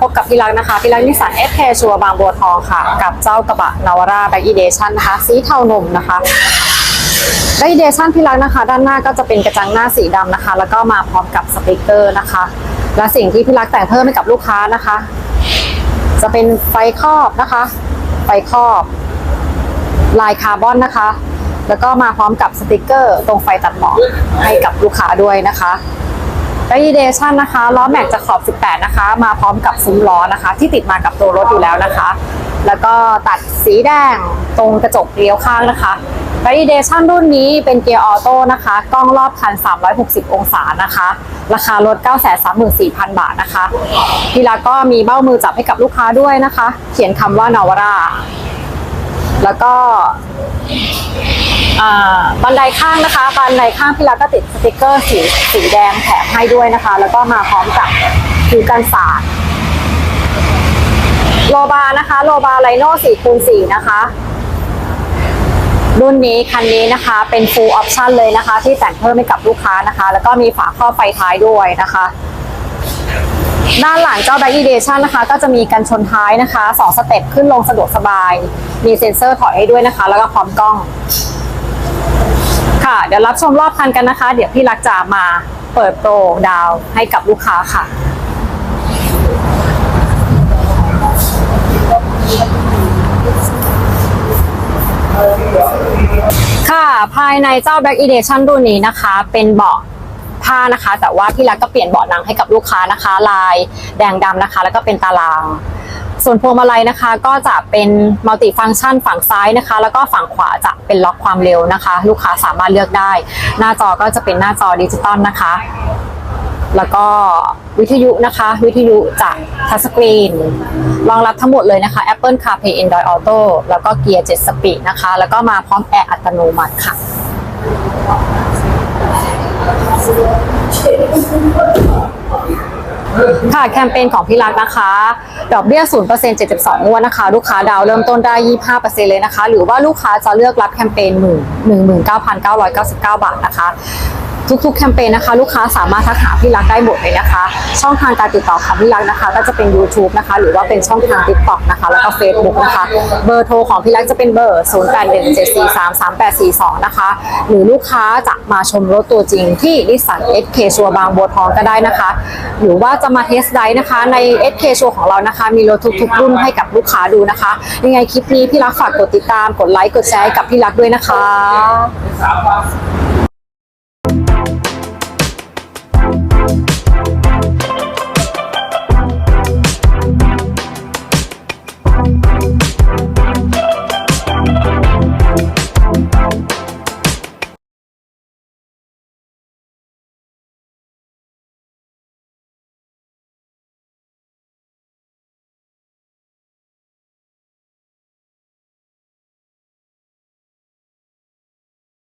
พบกับพี่รักนะคะพี่รักนิสสันเอสเคชัวบางบัวทองค่ะ กับเจ้ากระบะนาวาร่าแบ็กอีเดชันนะคะสีเทานมนะคะแบ็กอีเดชันพี่รักนะคะ ด้านหน้าก็จะเป็นกระจังหน้าสีดำนะคะ แล้วก็มาพร้อมกับสติกเกอร์นะคะ และสิ่งที่พี่รักแต่งเพิ่มให้กับลูกค้านะคะ จะเป็นไฟครอบนะคะ ไฟครอบลายคาร์บอนนะคะ แล้วก็มาพร้อมกับสติกเกอร์ ตรงไฟตัดหมอกให้กับลูกค้าด้วยนะคะ ไ a เดชันนะคะล้อแม็กจะขอบ 18 นะคะ มาพร้อมกับซุ้มล้อนะคะ ที่ติดมากับตัวรถอยู่แล้วนะคะ แล้วก็ตัดสีแดงตรงกระจกเลี้ยวข้างนะคะไ a เดชันรุ่นนี้เป็นเกียร์ออโต้นะคะ กล้องรอบคัน 360 องศานะคะ ราคารถ 934,000 บาทนะคะทีละก็มีเบ้ามือจับให้กับลูกค้าด้วยนะคะ เขียนคำว่านาวรา แล้วก็บันไดข้างนะคะบันไดข้างพี่รักก็ติดสติกเกอร์สีสีแดงแถมให้ด้วยนะคะ แล้วก็มาพร้อมกับคิวกันสาดโลบานะคะ โลบาไลโน่4คูณ4นะคะ รุ่นนี้คันนี้นะคะเป็น full option เลยนะคะ ที่แต่งเพิ่มให้กับลูกค้านะคะ แล้วก็มีฝาครอบไฟท้ายด้วยนะคะ ด้านหลังเจ้า Back Edition นะคะ ก็จะมีกันชนท้ายนะคะ2สเต็ปขึ้นลงสะดวกสบาย มีเซ็นเซอร์ถอยให้ด้วยนะคะ แล้วก็พร้อมกล้อง ค่ะ เดี๋ยวรับชมรอบคันกันนะคะ เดี๋ยวพี่รักจะมาเปิดโปรดาวให้กับลูกค้าค่ะค่ะภายในเจ้า Black Edition รุ่นนี้นะคะ เป็นเบาะ ผ้านะคะ แต่ว่าพี่รักก็เปลี่ยนเบาะหนังให้กับลูกค้านะคะ ลายแดงดำนะคะ แล้วก็เป็นตาราง ส่วนพวงมาลัยนะคะ ก็จะเป็นมัลติฟัง c t ชันฝั่งซ้ายนะคะ แล้วก็ฝั่งขวาจะเป็นล็อกความเร็วนะคะ ลูกค้าสามารถเลือกได้ หน้าจอก็จะเป็นหน้าจอดิจิตอลนะคะ แล้วก็วิทยุนะคะ วิทยุจากทัชสกรีนรองรับทั้งหมดเลยนะคะ Apple CarPlay Android Auto แล้วก็เกียร์7สปีดนะคะ แล้วก็มาพร้อมแอร์อัตโนมัติค่ะ ค่ะแคมเปญของพี่รักนะคะ ดอกเบี้ย 0% 72งวดนะคะ ลูกค้าดาวเริ่มต้นได้ 25%เลยนะคะ หรือว่าลูกค้าจะเลือกรับแคมเปญหมื่น19,999 บาทนะคะ ทุกๆแคมเปญนะคะ ลูกค้าสามารถทักหาพี่รักได้หมดเลยนะคะ ช่องทางการติดต่อของพี่รักนะคะ ก็จะเป็น YouTube นะคะ หรือว่าเป็นช่องทาง TikTok นะคะ แล้วก็ Facebook นะคะ เบอร์โทรของพี่รักจะเป็นเบอร์ 0817433842 นะคะ หรือลูกค้าจะมาชมรถตัวจริงที่นิสสัน SK ชัวบางบัวทองก็ได้นะคะ หรือว่าจะมาเทสไดนะคะ ใน SK ชัวของเรานะคะ มีรถทุกๆรุ่นให้กับลูกค้าดูนะคะ ยังไงคลิปนี้พี่รักฝากกดติดตาม กดไลค์ กดแชร์กับพี่รักด้วยนะคะ